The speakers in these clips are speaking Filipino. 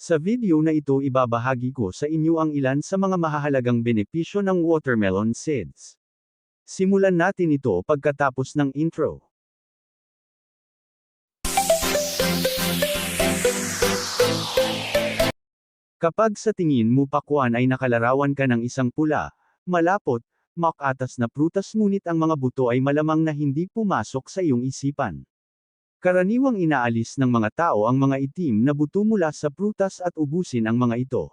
Sa video na ito ibabahagi ko sa inyo ang ilan sa mga mahahalagang benepisyo ng watermelon seeds. Simulan natin ito pagkatapos ng intro. Kapag sa tingin mo pakwan ay nakalarawan ka ng isang pula, malapot, makatas na prutas ngunit ang mga buto ay malamang na hindi pumasok sa iyong isipan. Karaniwang inaalis ng mga tao ang mga itim na buto mula sa prutas at ubusin ang mga ito.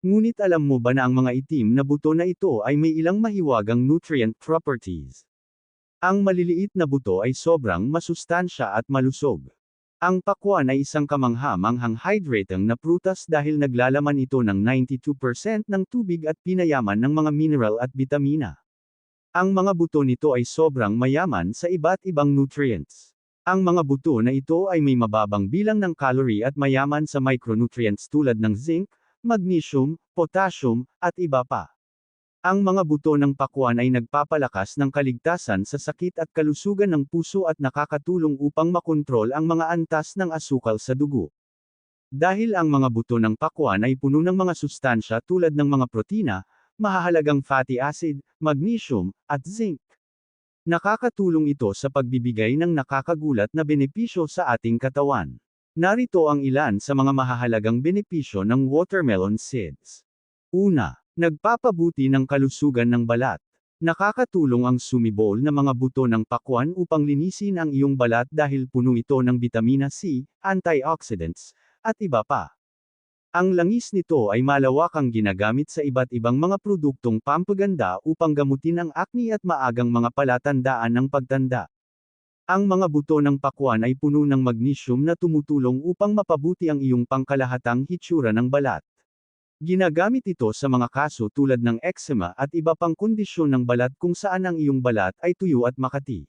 Ngunit alam mo ba na ang mga itim na buto na ito ay may ilang mahiwagang nutrient properties? Ang maliliit na buto ay sobrang masustansya at malusog. Ang pakwan ay isang kamangha-manghang hydrating na prutas dahil naglalaman ito ng 92% ng tubig at pinayaman ng mga mineral at bitamina. Ang mga buto nito ay sobrang mayaman sa iba't ibang nutrients. Ang mga buto na ito ay may mababang bilang ng calorie at mayaman sa micronutrients tulad ng zinc, magnesium, potassium, at iba pa. Ang mga buto ng pakwan ay nagpapalakas ng kaligtasan sa sakit at kalusugan ng puso at nakakatulong upang makontrol ang mga antas ng asukal sa dugo. Dahil ang mga buto ng pakwan ay puno ng mga sustansya tulad ng mga protina, mahahalagang fatty acid, magnesium, at zinc. Nakakatulong ito sa pagbibigay ng nakakagulat na benepisyo sa ating katawan. Narito ang ilan sa mga mahahalagang benepisyo ng watermelon seeds. Una, Nagpapabuti ng kalusugan ng balat. Nakakatulong ang sumibol na mga buto ng pakwan upang linisin ang iyong balat dahil puno ito ng bitamina C, antioxidants, at iba pa. Ang langis nito ay malawakang ginagamit sa iba't ibang mga produktong pampaganda upang gamutin ang acne at maagang mga palatandaan ng pagtanda. Ang mga buto ng pakwan ay puno ng magnesium na tumutulong upang mapabuti ang iyong pangkalahatang hitsura ng balat. Ginagamit ito sa mga kaso tulad ng eczema at iba pang kondisyon ng balat kung saan ang iyong balat ay tuyo at makati.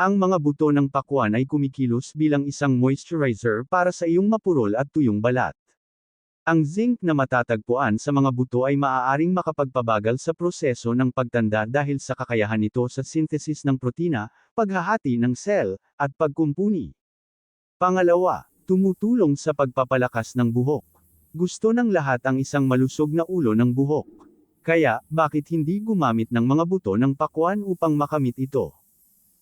Ang mga buto ng pakwan ay kumikilos bilang isang moisturizer para sa iyong mapurol at tuyong balat. Ang zinc na matatagpuan sa mga buto ay maaaring makapagpabagal sa proseso ng pagtanda dahil sa kakayahan nito sa synthesis ng protina, paghahati ng cell, at pagkumpuni. Pangalawa, tumutulong sa pagpapalakas ng buhok. Gusto ng lahat ang isang malusog na ulo ng buhok. Kaya, bakit hindi gumamit ng mga buto ng pakwan upang makamit ito?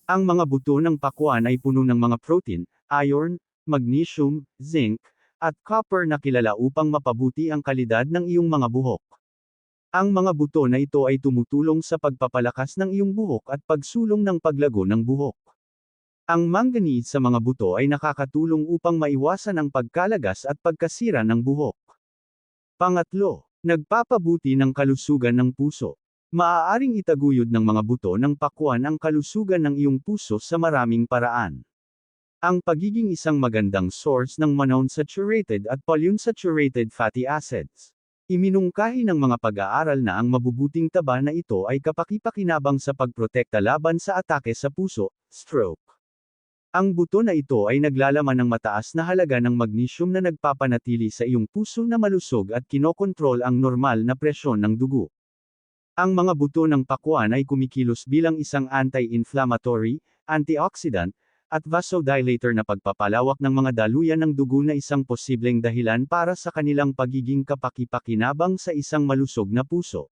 Ang mga buto ng pakwan ay puno ng mga protein, iron, magnesium, zinc, at copper na kilala upang mapabuti ang kalidad ng iyong mga buhok. Ang mga buto na ito ay tumutulong sa pagpapalakas ng iyong buhok at pagsulong ng paglago ng buhok. Ang manganese sa mga buto ay nakakatulong upang maiwasan ang pagkalagas at pagkasira ng buhok. Pangatlo, nagpapabuti ng kalusugan ng puso. Maaaring itaguyod ng mga buto ng pakwan ang kalusugan ng iyong puso sa maraming paraan. Ang pagiging isang magandang source ng monounsaturated at polyunsaturated fatty acids. Iminungkahi ng mga pag-aaral na ang mabubuting taba na ito ay kapakipakinabang sa pagprotekta laban sa atake sa puso, stroke. Ang buto na ito ay naglalaman ng mataas na halaga ng magnesium na nagpapanatili sa iyong puso na malusog at kinokontrol ang normal na presyon ng dugo. Ang mga buto ng pakwan ay kumikilos bilang isang anti-inflammatory, antioxidant, at vasodilator na pagpapalawak ng mga daluyan ng dugo na isang posibleng dahilan para sa kanilang pagiging kapakipakinabang sa isang malusog na puso.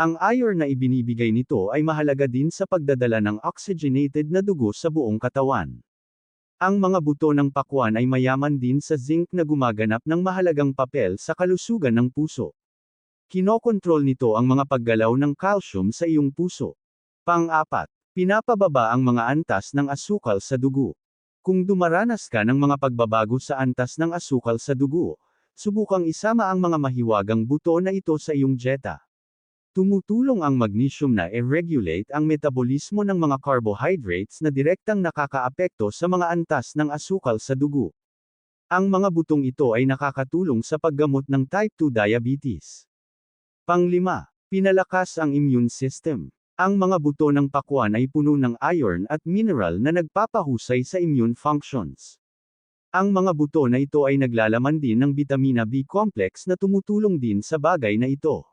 Ang iron na ibinibigay nito ay mahalaga din sa pagdadala ng oxygenated na dugo sa buong katawan. Ang mga buto ng pakwan ay mayaman din sa zinc na gumaganap ng mahalagang papel sa kalusugan ng puso. Kinokontrol nito ang mga paggalaw ng calcium sa iyong puso. Pang-apat, pinapababa ang mga antas ng asukal sa dugo. Kung dumaranas ka ng mga pagbabago sa antas ng asukal sa dugo, subukang isama ang mga mahiwagang buto na ito sa iyong dieta. Tumutulong ang magnesium na i-regulate ang metabolismo ng mga carbohydrates na direktang nakakaapekto sa mga antas ng asukal sa dugo. Ang mga butong ito ay nakakatulong sa paggamot ng type 2 diabetes. Panglima, pinalakas ang immune system. Ang mga buto ng pakwan ay puno ng iron at mineral na nagpapahusay sa immune functions. Ang mga buto na ito ay naglalaman din ng vitamina B complex na tumutulong din sa bagay na ito.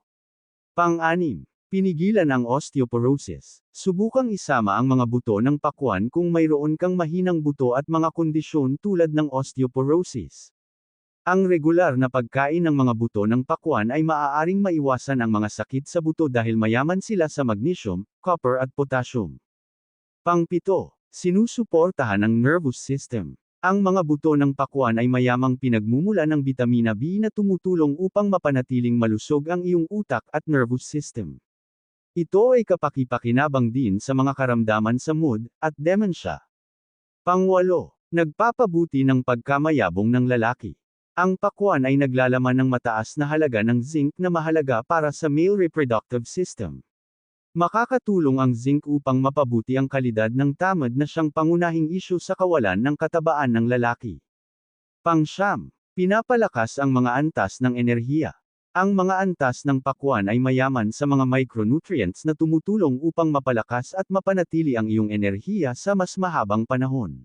Pang-anim, pinigilan ang osteoporosis. Subukang isama ang mga buto ng pakwan kung mayroon kang mahinang buto at mga kondisyon tulad ng osteoporosis. Ang regular na pagkain ng mga buto ng pakwan ay maaaring maiwasan ang mga sakit sa buto dahil mayaman sila sa magnesium, copper at potassium. Pangpito, sinusuportahan ang nervous system. Ang mga buto ng pakwan ay mayamang pinagmumula ng bitamina B na tumutulong upang mapanatiling malusog ang iyong utak at nervous system. Ito ay kapakipakinabang din sa mga karamdaman sa mood at dementia. Pangwalo, nagpapabuti ng pagkamayabong ng lalaki. Ang pakwan ay naglalaman ng mataas na halaga ng zinc na mahalaga para sa male reproductive system. Makakatulong ang zinc upang mapabuti ang kalidad ng tamad na siyang pangunahing isyu sa kawalan ng katabaan ng lalaki. Pangsyam, pinapalakas ang mga antas ng enerhiya. Ang mga antas ng pakwan ay mayaman sa mga micronutrients na tumutulong upang mapalakas at mapanatili ang iyong enerhiya sa mas mahabang panahon.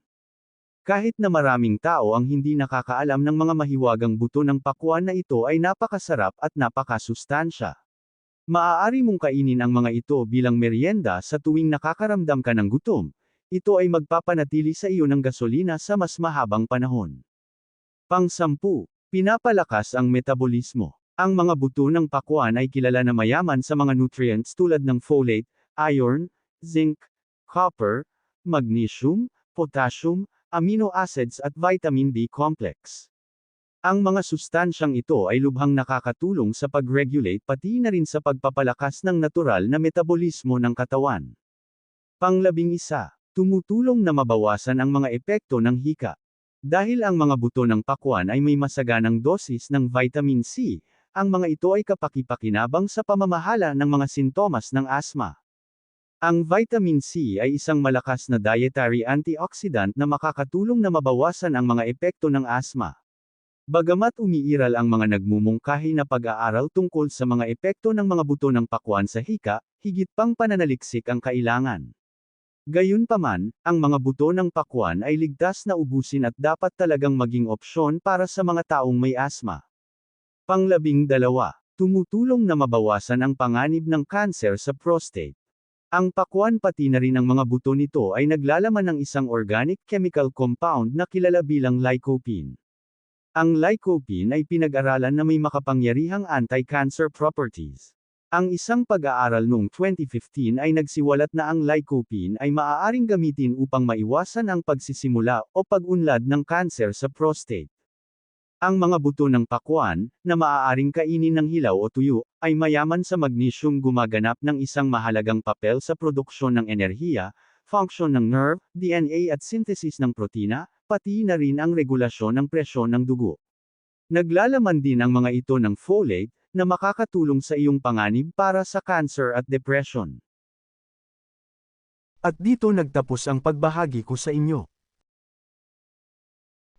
Kahit na maraming tao ang hindi nakakaalam ng mga mahiwagang buto ng pakwan na ito ay napakasarap at napakasustansya. Maaari mong kainin ang mga ito bilang merienda sa tuwing nakakaramdam ka ng gutom. Ito ay magpapanatili sa iyo ng gasolina sa mas mahabang panahon. Pangsampu, pinapalakas ang metabolismo. Ang mga buto ng pakwan ay kilala na mayaman sa mga nutrients tulad ng folate, iron, zinc, copper, magnesium, potassium, amino acids at vitamin B complex. Ang mga sustansyang ito ay lubhang nakakatulong sa pag-regulate pati na rin sa pagpapalakas ng natural na metabolismo ng katawan. Panglabing isa, tumutulong na mabawasan ang mga epekto ng hika. Dahil ang mga buto ng pakwan ay may masaganang dosis ng vitamin C, ang mga ito ay kapakipakinabang sa pamamahala ng mga sintomas ng asma. Ang vitamin C ay isang malakas na dietary antioxidant na makakatulong na mabawasan ang mga epekto ng asma. Bagamat umiiral ang mga nagmumungkahi na pag-aaral tungkol sa mga epekto ng mga buto ng pakwan sa hika, higit pang pananaliksik ang kailangan. Gayunpaman, ang mga buto ng pakwan ay ligtas na ubusin at dapat talagang maging opsyon para sa mga taong may asma. Panglabing dalawa, tumutulong na mabawasan ang panganib ng kanser sa prostate. Ang pakwan pati na rin ang mga buto nito ay naglalaman ng isang organic chemical compound na kilala bilang lycopene. Ang lycopene ay pinag-aralan na may makapangyarihang anti-cancer properties. Ang isang pag-aaral noong 2015 ay nagsiwalat na ang lycopene ay maaaring gamitin upang maiwasan ang pagsisimula o pag-unlad ng kanser sa prostate. Ang mga buto ng pakwan, na maaaring kainin ng hilaw o tuyo, ay mayaman sa magnesium gumaganap ng isang mahalagang papel sa produksyon ng enerhiya, function ng nerve, DNA at synthesis ng protina, pati na rin ang regulasyon ng presyon ng dugo. Naglalaman din ang mga ito ng folate, na makakatulong sa iyong panganib para sa cancer at depression. At dito nagtapos ang pagbahagi ko sa inyo.